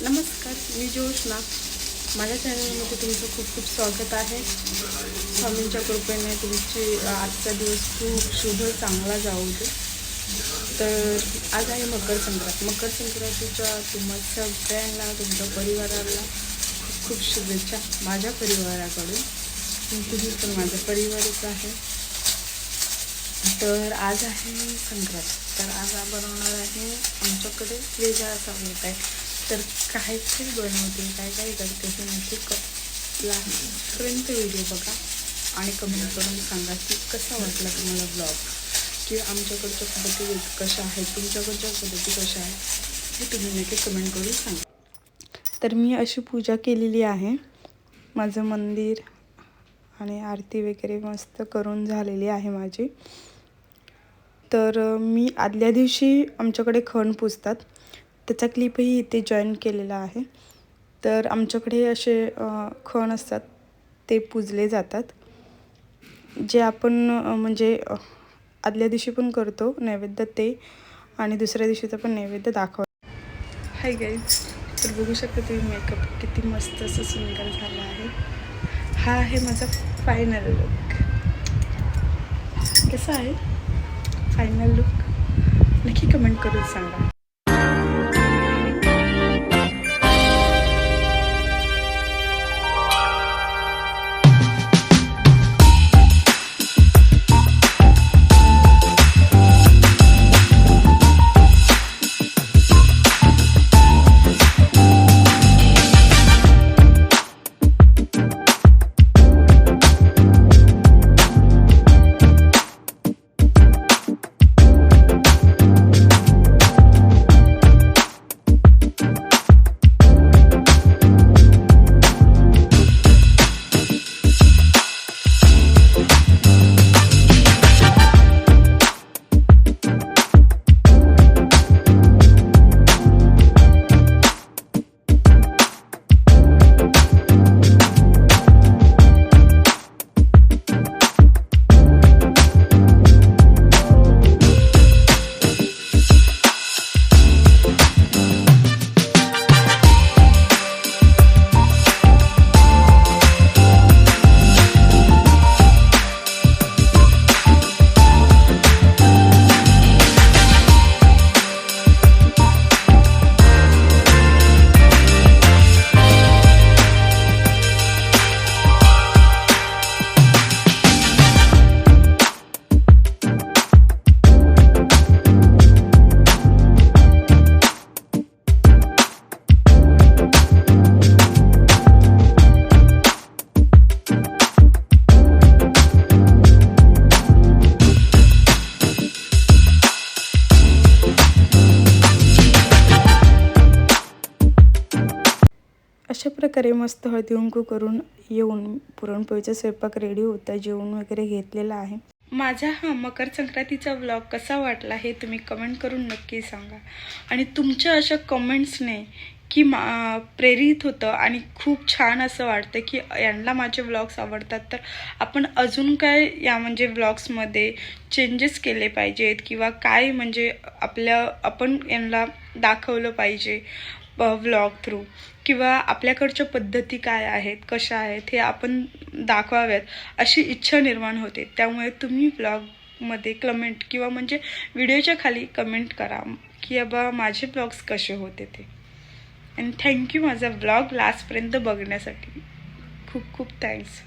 नमस्कार मी जोशना माझ्या चॅनलमध्ये तुमचं खूप खूप स्वागत आहे. स्वामींच्या कृपेने तुमची आजचा दिवस खूप शुभ चांगला जाऊ दे. तर आज आहे मकर संक्रांत. मकर संक्रांतीच्या तुम्हा सगळ्यांना तुमच्या परिवाराला खूप खूप शुभेच्छा माझ्या परिवाराकडून. तुम्ही पण माझा परिवारच आहे. तर आज आहे संक्रांत. तर आज बनवणार आहे आमच्याकडे वेगळा असा होत आहे. तर काय काय बनवते काय काय करते हे नक्की क? लास्टपर्यंत व्हिडिओ बघा आणि कमेंट करून सांगा की कसा वाटला तुम्हाला ब्लॉग की आमच्याकडच्या पद्धती कशा आहेत तुमच्याकडच्या पद्धती कशा आहेत हे तुम्ही नक्की कमेंट करून सांगा. तर मी अशी पूजा केलेली आहे. माझं मंदिर आणि आरती वगैरे मस्त करून झालेली आहे माझी. तर मी आदल्या दिवशी आमच्याकडे खण पुजतात. त्याचा क्लिपही इथे जॉईन केलेला आहे. तर आमच्याकडे असे खण असतात ते पूजले जातात. जे आपण म्हणजे आदल्या दिवशी पण करतो नैवेद्य ते आणि दुसऱ्या दिवशीचं पण नैवेद्य दाखव हाय गाईज तर बघू शकता तुम्ही मेकअप किती मस्त असं सुंदर झाला आहे. हा आहे माझा फायनल लुक कसा आहे? फायनल लुक नक्की कमेंट करून सांगा. अशा प्रकारे मस्त हळदी कुंकू करून येऊन पुरणपोळीचा स्वयंपाक रेडी होता जेवण वगैरे घेतलेला आहे. माझा हा मकर संक्रांतीचा व्लॉग कसा वाटला हे तुम्ही कमेंट करून नक्की सांगा. आणि तुमच्या अशा कमेंट्सने की मा प्रेरित होतं आणि खूप छान असं वाटतं की यांना माझे व्लॉग्स आवडतात तर आपण अजून काय या म्हणजे व्लॉग्समध्ये चेंजेस केले पाहिजेत किंवा काय म्हणजे आपल्या आपण यांना दाखवलं पाहिजे? व्लॉग थ्रू किंवा आपल्याकडच्या पद्धती काय आहेत कशा आहेत हे आपण दाखवाव्यात अशी इच्छा निर्माण होते. त्यामुळे तुम्ही ब्लॉगमध्ये कमेंट किंवा म्हणजे व्हिडिओच्या खाली कमेंट करा की बाबा माझे ब्लॉग्स कसे होते ते. आणि थँक्यू माझा ब्लॉग लास्टपर्यंत बघण्यासाठी. खूप खूप थँक्स